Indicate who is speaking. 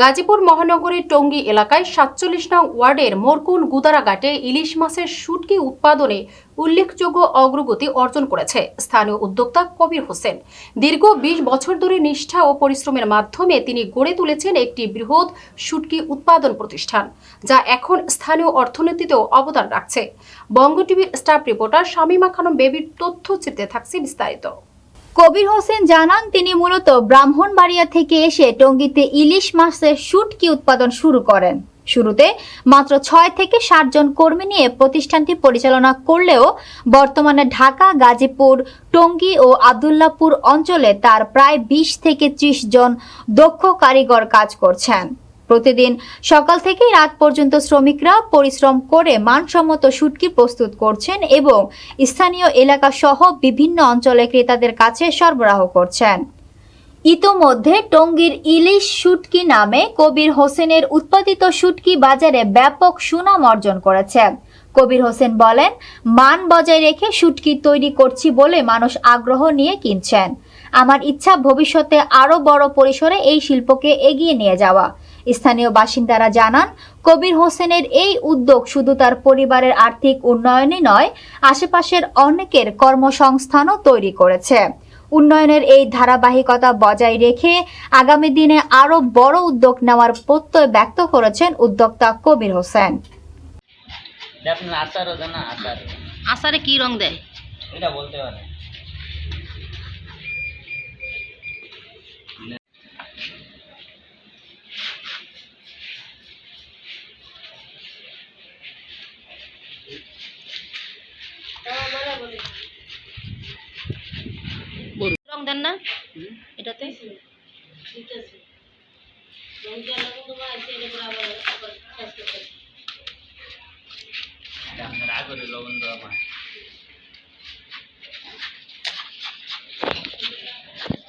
Speaker 1: গাজীপুর মহানগরীর টঙ্গী এলাকায় সাতচল্লিশ নং ওয়ার্ডের মোরকুন গুদারাঘাটে ইলিশ মাছের শুটকি উৎপাদনে উল্লেখযোগ্য অগ্রগতি অর্জন করেছে স্থানীয় উদ্যোক্তা কবির হোসেন। দীর্ঘ বিশ বছর ধরে নিষ্ঠা ও পরিশ্রমের মাধ্যমে তিনি গড়ে তুলেছেন একটি বৃহৎ শুটকি উৎপাদন প্রতিষ্ঠান, যা এখন স্থানীয় অর্থনীতিতেও অবদান রাখছে। বঙ্গ টিভির স্টাফ রিপোর্টার শামীমা খানম বেবির তথ্য তথ্যচিত্রে থাকছে বিস্তারিত।
Speaker 2: কবির হোসেন জানান, তিনি মূলত ব্রাহ্মণবাড়িয়া থেকে এসে টঙ্গীতে ইলিশ মাছের শুটকি উৎপাদন শুরু করেন। শুরুতে মাত্র ছয় থেকে ষাট জন কর্মী নিয়ে প্রতিষ্ঠানটি পরিচালনা করলেও বর্তমানে ঢাকা, গাজীপুর, টঙ্গী ও আবদুল্লাপুর অঞ্চলে তার প্রায় বিশ থেকে ত্রিশ জন দক্ষ কারিগর কাজ করছেন। প্রতিদিন সকাল থেকে রাত পর্যন্ত শ্রমিকরা পরিশ্রম করে মানসম্মত শুটকি প্রস্তুত করছেন এবং স্থানীয় এলাকা সহ বিভিন্ন অঞ্চলে ক্রেতাদের কাছে সরবরাহ করছেন। ইতোমধ্যে টঙ্গীর ইলিশ শুটকি নামে কবির হোসেনের উৎপাদিত শুটকি বাজারে ব্যাপক সুনাম অর্জন করেছে। কবির হোসেন বলেন, মান বজায় রেখে শুটকি তৈরি করছি বলে মানুষ আগ্রহ নিয়ে কিনছেন। আমার ইচ্ছা ভবিষ্যতে আরও বড় পরিসরে এই শিল্পকে এগিয়ে নিয়ে যাওয়া। স্থানীয় বাসিন্দারা জানান কবির হোসেনের এই উদ্যোগ শুধু তার পরিবারের আর্থিক উন্নয়নই নয় আশেপাশের অনেকের কর্মসংস্থানও তৈরি করেছে। উন্নয়নের এই ধারাবাহিকতা বজায় রেখে আগামী দিনে আরও বড় উদ্যোগ নেওয়ার প্রত্যয় ব্যক্ত করেছেন উদ্যোক্তা কবির হোসেন।
Speaker 3: আচারে
Speaker 4: কি রং দেয়?
Speaker 3: এটা বলতে পারে।
Speaker 4: বড় রং দেন না এটাতে
Speaker 3: আগরে লবণ দেওয়া